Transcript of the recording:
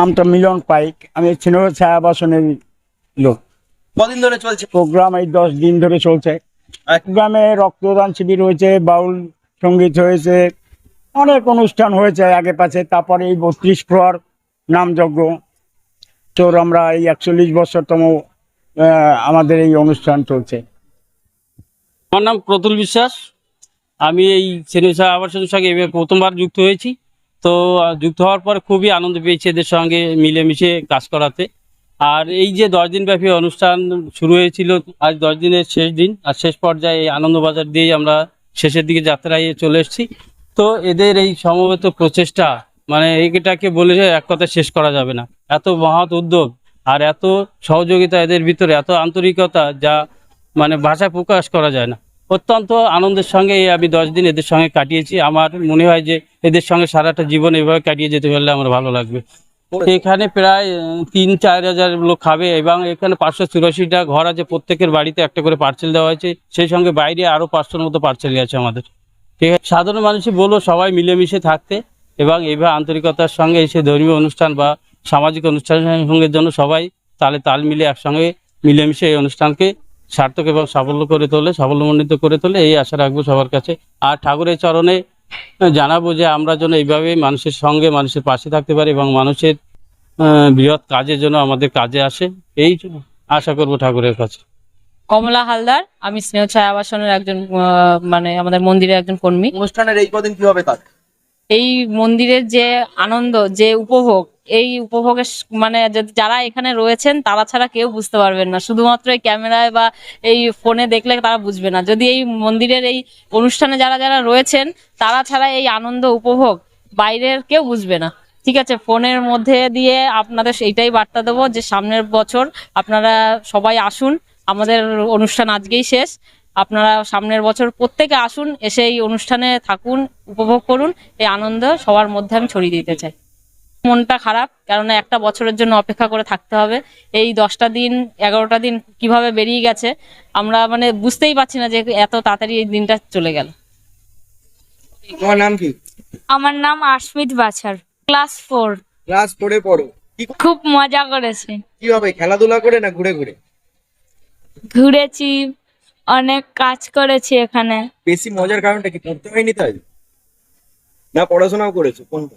নামটা মিলন পাইক। আমি ছিনর ছায়া বাসনের লোক। কদিন ধরে চলছে? প্রোগ্রাম এই দশ দিন ধরে চলছে। গ্রামে রক্তদান শিবির হয়েছে বাউল সংগীত হয়েছে অনেক অনুষ্ঠান হয়েছে আগে পাশে তারপরে এই বত্রিশ প্রহর নামযজ্ঞ। তোর আমরা এই একচল্লিশ বছরতম আমাদের এই অনুষ্ঠান চলছে। আমার নাম প্রতুল বিশ্বাস। আমি এই সেনেসা আবাসনের সঙ্গে এবার প্রথমবার যুক্ত হয়েছি। তো যুক্ত হওয়ার পর খুবই আনন্দ পেয়েছি এদের সঙ্গে মিলেমিশে কাজ করাতে। আর এই যে দশ দিনব্যাপী অনুষ্ঠান শুরু হয়েছিল, আজ দশ দিনের শেষ দিন, আর শেষ পর্যায়ে আনন্দবাজার দিয়েই আমরা শেষের দিকে যাত্রায় চলে এসেছি। তো এদের এই সমবেত প্রচেষ্টা মানে এটাকে বলে যে এক কথা শেষ করা যাবে না। এত মহৎ উদ্যোগ আর এত সহযোগিতা এদের ভিতরে, এত আন্তরিকতা যা মানে ভাষায় প্রকাশ করা যায় না। অত্যন্ত আনন্দের সঙ্গে আমি দশ দিন এদের সঙ্গে কাটিয়েছি। আমার মনে হয় যে এদের সঙ্গে সারাটা জীবন এভাবে কাটিয়ে যেতে পারলে আমার ভালো লাগবে। এখানে প্রায় তিন, চার হাজার লোক খাবে এবং এখানে পাঁচশো চুরাশিটা ঘর আছে। প্রত্যেকের বাড়িতে একটা করে পার্সেল দেওয়া হয়েছে। সেই সঙ্গে বাইরে আরও পাঁচশোর মতো পার্সেল আছে আমাদের। ঠিক আছে। সাধারণ মানুষই বলব, সবাই মিলেমিশে থাকতে এবং এইভাবে আন্তরিকতার সঙ্গে এসে ধর্মীয় অনুষ্ঠান বা সামাজিক অনুষ্ঠানের সঙ্গে জন্য সবাই তালে তাল মিলে একসঙ্গে মিলেমিশে এই অনুষ্ঠানকে সার্থক এবং সাফল্য করে তোলে সাফল্যমণ্ডিত করে তোলে এই আশা রাখব সবার কাছে। আর ঠাকুরের চরণে জানাব যে আমরা যেন এইভাবে মানুষের সঙ্গে মানুষের পাশে থাকতে পারি এবং মানুষের আহ, বৃহৎ কাজের জন্য আমাদের কাজে আসে। এই আশা করব ঠাকুরের কাছে। কমলা হালদার আমি স্নেহ ছায়া আবাসনের একজন আহ, মানে আমাদের মন্দিরের একজন কর্মী। অনুষ্ঠানের এই কদিন কীভাবে কাজ এই মন্দিরের যে আনন্দ যে উপভোগ এই উপভোগের মানে যারা এখানে রয়েছেন, তারা ছাড়া কেউ বুঝতে পারবেন না। শুধুমাত্র এই ক্যামেরায় বা এই ফোনে দেখলে তারা বুঝবে না। যদি এই মন্দিরের এই অনুষ্ঠানে যারা যারা রয়েছেন, তারা ছাড়া এই আনন্দ, উপভোগ বাইরের কেউ বুঝবে না। ঠিক আছে, ফোনের মধ্যে দিয়ে আপনাদের এইটাই বার্তা দেবো যে সামনের বছর আপনারা সবাই আসুন। আমাদের অনুষ্ঠান আজকেই শেষ। আপনারা সামনের বছর প্রত্যেকে আসুন, এসে এই অনুষ্ঠানে থাকুন, উপভোগ করুন। এই আনন্দ সবার মধ্যে আমি ছড়িয়ে দিতে চাই। মনটা খারাপ কেননা একটা বছরের জন্য অপেক্ষা করে থাকতে হবে। এই দশটা দিন এগারোটা দিন কীভাবে বেরিয়ে গেছে আমরা মানে বুঝতেই পারছি না যে এত তাড়াতাড়ি এই দিনটা চলে গেল। তোমার নাম কি? আমার নাম Ashmit Bachhar class four. Class পড়ে। পড়ো খুব মজা করেছি। কীভাবে খেলাধুলা করে না ঘুরে ঘুরে? ঘুরেছি অনেক কাজ করেছি এখানে। বেশি মজার কারণটা কি পড়তে হয়নি তাই? না পড়াশোনাও করেছ কোনটা?